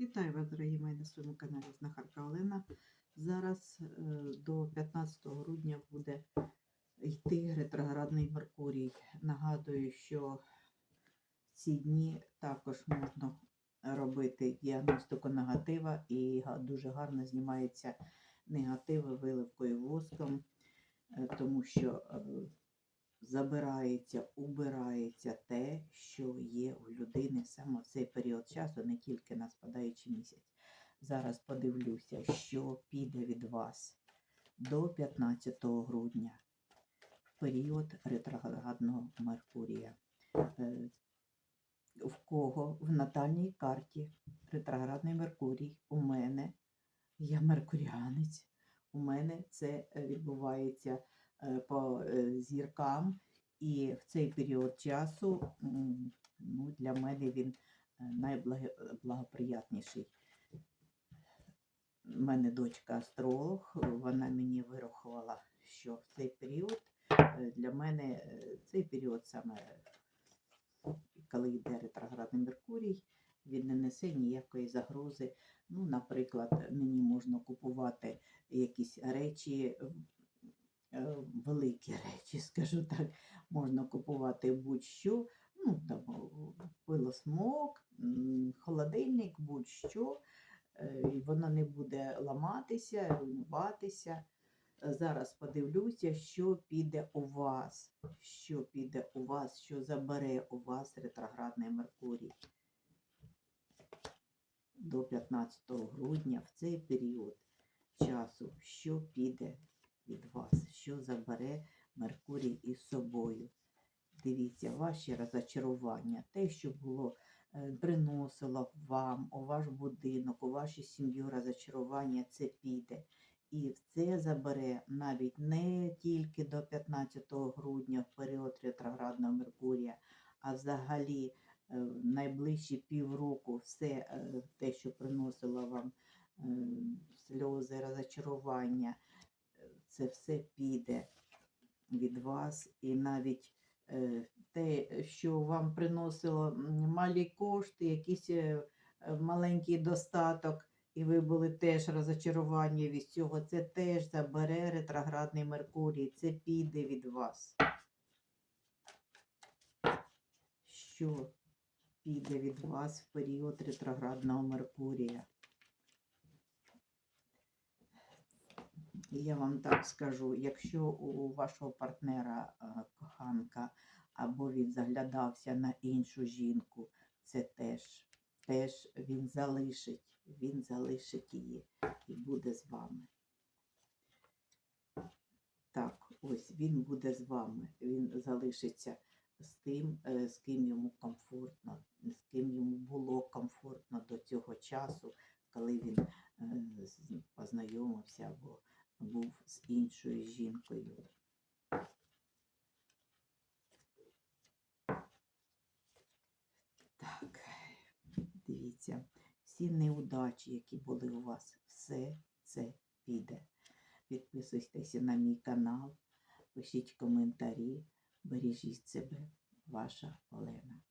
Вітаю вас, дорогі мої, на своєму каналі Знахарка Олена. Зараз е, до 15 грудня буде йти ретроградний Меркурій. Нагадую, що ці дні також можна робити діагностику негатива і дуже гарно знімаються негативи виливкою воском, е, тому що е, забирається, убирається те, що є у людини саме в цей період часу, не тільки на спадаючий місяць. Зараз подивлюся, що піде від вас до 15 грудня. В період ретроградного Меркурія. Е, В кого? В натальній карті. Ретроградний Меркурій. У мене, я меркуріанець, у мене це відбувається по е, зіркам, і в цей період часу ну, для мене він е, найблагоприятніший. У мене дочка астролог, вона мені вирахувала, що в цей період е, для мене е, цей період саме, коли йде ретроградний Меркурій, він не несе ніякої загрози. Ну, наприклад, мені можна купувати якісь речі, е, великі речі, скажу так, можна купувати будь-що, ну, там, пилосмок, холодильник, будь-що, е, і воно не буде ламатися, руйнуватися. Е, Зараз подивлюся, що піде у вас, що піде у вас, що забере у вас ретроградний Меркурій до 15 грудня в цей період часу, що піде від вас, що забере Меркурій із собою. Дивіться, ваші розочарування, те, що було, е, приносило вам, у ваш будинок, у вашу сім'ю розочарування, це піде. І це забере навіть не тільки до 15 грудня в період ретроградного Меркурія, а взагалі е, найближчі півроку все е, те, що приносило вам сльози, розочарування, це все піде від вас. І навіть е, те, що вам приносило малі кошти, якийсь е, е, маленький достаток, і ви були теж розочаровані від цього, це теж забере ретроградний Меркурій, це піде від вас. Що піде від вас в період ретроградного Меркурія? І я вам так скажу, якщо у вашого партнера е, коханка або він заглядався на іншу жінку, це теж, теж він залишить, він залишить її і буде з вами. Так, ось він буде з вами, він залишиться з тим, е, з ким йому комфортно, з ким йому було комфортно до цього часу, коли він е, познайомився або був з іншою жінкою. Так, дивіться, всі неудачі, які були у вас, все це піде. Підписуйтеся на мій канал, пишіть коментарі, бережіть себе, ваша Олена.